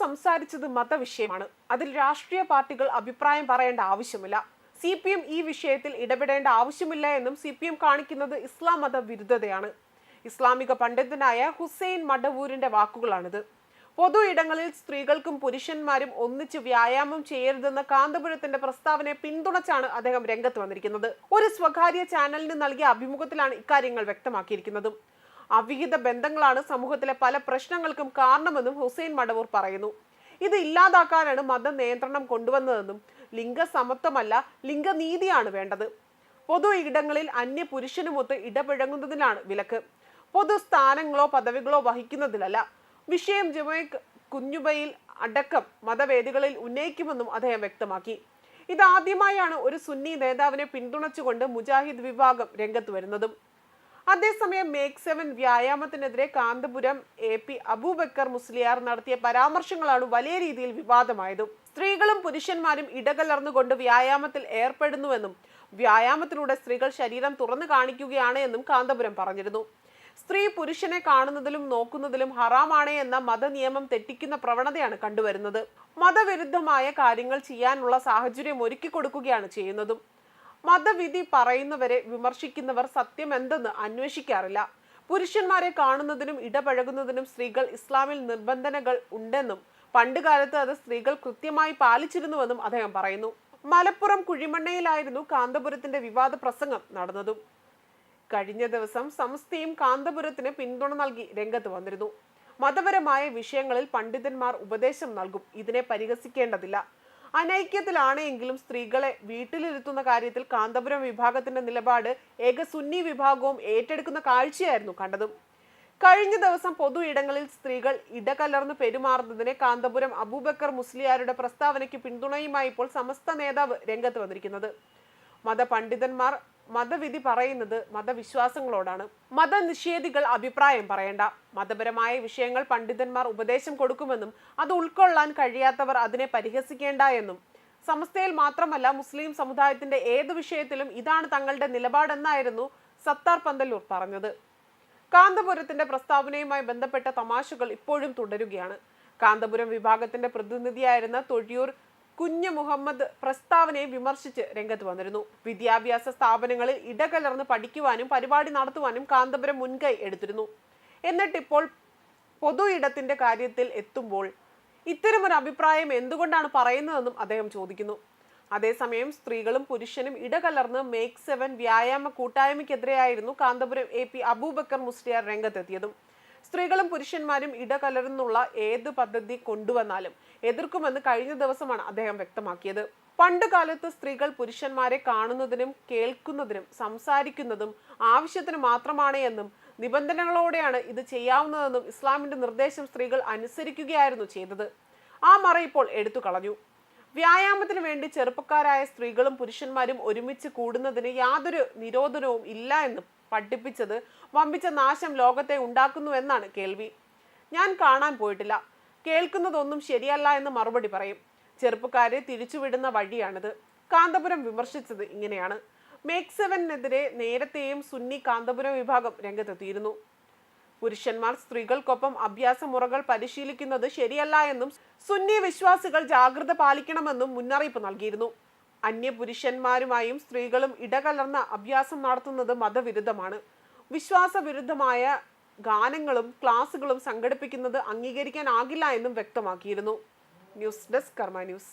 സംസാരിച്ചത് മതവിഷയമാണ്. അതിൽ രാഷ്ട്രീയ പാർട്ടികൾ അഭിപ്രായം പറയേണ്ട ആവശ്യമില്ല. സി പി എം ഈ വിഷയത്തിൽ ഇടപെടേണ്ട ആവശ്യമില്ല എന്നും സി പി എം കാണിക്കുന്നത് ഇസ്ലാം മത വിരുദ്ധതയാണ്. ഇസ്ലാമിക പണ്ഡിതനായ ഹുസൈൻ മടവൂരിന്റെ വാക്കുകളാണിത്. പൊതു ഇടങ്ങളിൽ സ്ത്രീകൾക്കും പുരുഷന്മാരും ഒന്നിച്ച് വ്യായാമം ചെയ്യരുതെന്ന കാന്തപുരത്തിന്റെ പ്രസ്താവനയെ പിന്തുണച്ചാണ് അദ്ദേഹം രംഗത്ത് വന്നിരിക്കുന്നത്. ഒരു സ്വകാര്യ ചാനലിന് നൽകിയ അഭിമുഖത്തിലാണ് ഇക്കാര്യങ്ങൾ വ്യക്തമാക്കിയിരിക്കുന്നതും. അവിഹിത ബന്ധങ്ങളാണ് സമൂഹത്തിലെ പല പ്രശ്നങ്ങൾക്കും കാരണമെന്നും ഹുസൈൻ മടവൂർ പറയുന്നു. ഇത് ഇല്ലാതാക്കാനാണ് മത നിയന്ത്രണം കൊണ്ടുവന്നതെന്നും ലിംഗസമത്വമല്ല ലിംഗനീതിയാണ് വേണ്ടത്. പൊതു ഇടങ്ങളിൽ അന്യ പുരുഷനുമൊത്ത് ഇടപഴകുന്നതിനാണ് വിലക്ക്. പൊതു സ്ഥാനങ്ങളോ പദവികളോ വഹിക്കുന്നതിലല്ല. വിഷയം ജമൈക് കുഞ്ഞുബയിൽ അടക്കം മതവേദികളിൽ ഉന്നയിക്കുമെന്നും അദ്ദേഹം വ്യക്തമാക്കി. ഇതാദ്യമായാണ് ഒരു സുന്നി നേതാവിനെ പിന്തുണച്ചുകൊണ്ട് മുജാഹിദ് വിഭാഗം രംഗത്ത് വരുന്നതും. അതേസമയം മേക്ക് സെവൻ വ്യായാമത്തിനെതിരെ കാന്തപുരം എ പി അബൂബക്കർ മുസ്ലിയാർ നടത്തിയ പരാമർശങ്ങളാണ് വലിയ രീതിയിൽ വിവാദമായതും. സ്ത്രീകളും പുരുഷന്മാരും ഇടകലർന്നുകൊണ്ട് വ്യായാമത്തിൽ ഏർപ്പെടുന്നുവെന്നും വ്യായാമത്തിലൂടെ സ്ത്രീകൾ ശരീരം തുറന്നു കാണിക്കുകയാണ് എന്നും കാന്തപുരം പറഞ്ഞിരുന്നു. സ്ത്രീ പുരുഷനെ കാണുന്നതിലും നോക്കുന്നതിലും ഹറാമാണ് എന്ന മതനിയമം തെറ്റിക്കുന്ന പ്രവണതയാണ് കണ്ടുവരുന്നത്. മതവിരുദ്ധമായ കാര്യങ്ങൾ ചെയ്യാനുള്ള സാഹചര്യം ഒരുക്കി കൊടുക്കുകയാണ് ചെയ്യുന്നതും. മതവിധി പറയുന്നവരെ വിമർശിക്കുന്നവർ സത്യം എന്തെന്ന് അന്വേഷിക്കാറില്ല. പുരുഷന്മാരെ കാണുന്നതിനും ഇടപഴകുന്നതിനും സ്ത്രീകൾ ഇസ്ലാമിൽ നിർബന്ധനകൾ ഉണ്ടെന്നും പണ്ടുകാലത്ത് അത് സ്ത്രീകൾ കൃത്യമായി പാലിച്ചിരുന്നുവെന്നും അദ്ദേഹം പറയുന്നു. മലപ്പുറം കുഴിമണ്ണയിലായിരുന്നു കാന്തപുരത്തിന്റെ വിവാദ പ്രസംഗം നടന്നതും. കഴിഞ്ഞ ദിവസം സംസ്ഥയും കാന്തപുരത്തിന് പിന്തുണ നൽകി രംഗത്ത് വന്നിരുന്നു. മതപരമായ വിഷയങ്ങളിൽ പണ്ഡിതന്മാർ ഉപദേശം നൽകും. ഇതിനെ പരിഹസിക്കേണ്ടതില്ല. അനൈക്യത്തിലാണ് എങ്കിലും സ്ത്രീകളെ വീട്ടിലിരുത്തുന്ന കാര്യത്തിൽ കാന്തപുരം വിഭാഗത്തിന്റെ നിലപാട് ഏക സുന്നി വിഭാഗവും ഏറ്റെടുക്കുന്ന കാഴ്ചയായിരുന്നു കണ്ടതും. കഴിഞ്ഞ ദിവസം പൊതു ഇടങ്ങളിൽ സ്ത്രീകൾ ഇടകലർന്ന് പെരുമാറുന്നതിനെ കാന്തപുരം അബൂബക്കർ മുസ്ലിയാരുടെ പ്രസ്താവനയ്ക്ക് പിന്തുണയുമായി ഇപ്പോൾ സമസ്ത നേതാവ് രംഗത്ത് വന്നിരിക്കുന്നത്. മതപണ്ഡിതന്മാർ മതവിധി പറയുന്നത് മതവിശ്വാസങ്ങളോടാണ്. മതനിഷേധികൾ അഭിപ്രായം പറയേണ്ട. മതപരമായ വിഷയങ്ങൾ പണ്ഡിതന്മാർ ഉപദേശം കൊടുക്കുമെന്നും അത് ഉൾക്കൊള്ളാൻ കഴിയാത്തവർ അതിനെ പരിഹസിക്കേണ്ട എന്നും. സമസ്തയിൽ മാത്രമല്ല മുസ്ലിം സമുദായത്തിന്റെ ഏത് വിഷയത്തിലും ഇതാണ് തങ്ങളുടെ നിലപാടെന്നായിരുന്നു സത്താർ പന്തല്ലൂർ പറഞ്ഞത്. കാന്തപുരത്തിന്റെ പ്രസ്താവനയുമായി ബന്ധപ്പെട്ട തമാശകൾ ഇപ്പോഴും തുടരുകയാണ്. കാന്തപുരം വിഭാഗത്തിന്റെ പ്രതിനിധിയായിരുന്ന തൊഴിയൂർ കുഞ്ഞ് മുഹമ്മദ് പ്രസ്താവനയെ വിമർശിച്ച് രംഗത്ത് വന്നിരുന്നു. വിദ്യാഭ്യാസ സ്ഥാപനങ്ങളിൽ ഇടകലർന്ന് പഠിക്കുവാനും പരിപാടി നടത്തുവാനും കാന്തപുരം മുൻകൈ എടുത്തിരുന്നു. എന്നിട്ടിപ്പോൾ പൊതു ഇടത്തിന്റെ കാര്യത്തിൽ എത്തുമ്പോൾ ഇത്തരമൊരു അഭിപ്രായം എന്തുകൊണ്ടാണ് പറയുന്നതെന്നും അദ്ദേഹം ചോദിക്കുന്നു. അതേസമയം സ്ത്രീകളും പുരുഷനും ഇടകലർന്ന് മേക്ക് സെവൻ വ്യായാമ കൂട്ടായ്മയ്ക്കെതിരെയായിരുന്നു കാന്തപുരം എ പി അബൂബക്കർ മുസ്ലിയാർ രംഗത്തെത്തിയതും. സ്ത്രീകളും പുരുഷന്മാരും ഇടകലർന്നുള്ള ഏത് പദ്ധതി കൊണ്ടുവന്നാലും എതിർക്കുമെന്ന് കഴിഞ്ഞ ദിവസമാണ് അദ്ദേഹം വ്യക്തമാക്കിയത്. പണ്ട് കാലത്ത് സ്ത്രീകൾ പുരുഷന്മാരെ കാണുന്നതിനും കേൾക്കുന്നതിനും സംസാരിക്കുന്നതും ആവശ്യത്തിന് മാത്രമാണ് എന്നും നിബന്ധനകളോടെയാണ് ഇത് ചെയ്യാവുന്നതെന്നും ഇസ്ലാമിന്റെ നിർദ്ദേശം സ്ത്രീകൾ അനുസരിക്കുകയായിരുന്നു ചെയ്തത്. ആ മറ ഇപ്പോൾ എടുത്തു കളഞ്ഞു. വ്യായാമത്തിന് വേണ്ടി ചെറുപ്പക്കാരായ സ്ത്രീകളും പുരുഷന്മാരും ഒരുമിച്ച് കൂടുന്നതിന് യാതൊരു നിരോധനവും ഇല്ല എന്നും പഠിപ്പിച്ചത് വമ്പിച്ച നാശം ലോകത്തെ ഉണ്ടാക്കുന്നു എന്നാണ് കേൾവി. ഞാൻ കാണാൻ പോയിട്ടില്ല. കേൾക്കുന്നതൊന്നും ശരിയല്ല എന്ന് മറുപടി പറയും. ചെറുപ്പക്കാരെ തിരിച്ചുവിടുന്ന വഴിയാണിത്. കാന്തപുരം വിമർശിച്ചത് ഇങ്ങനെയാണ്. മേക്ക് സെവനെതിരെ നേരത്തെയും സുന്നി കാന്തപുരം വിഭാഗം രംഗത്തെത്തിയിരുന്നു. പുരുഷന്മാർ സ്ത്രീകൾക്കൊപ്പം അഭ്യാസ മുറകൾ പരിശീലിക്കുന്നത് ശരിയല്ല എന്നും സുന്നി വിശ്വാസികൾ ജാഗ്രത പാലിക്കണമെന്നും മുന്നറിയിപ്പ് നൽകിയിരുന്നു. അന്യ പുരുഷന്മാരുമായും സ്ത്രീകളും ഇടകലർന്ന അഭ്യാസം നടത്തുന്നത് മതവിരുദ്ധമാണ്. വിശ്വാസവിരുദ്ധമായ ഗാനങ്ങളും ക്ലാസുകളും സംഘടിപ്പിക്കുന്നത് അംഗീകരിക്കാനാകില്ല എന്നും വ്യക്തമാക്കിയിരുന്നു. News desk Karma news.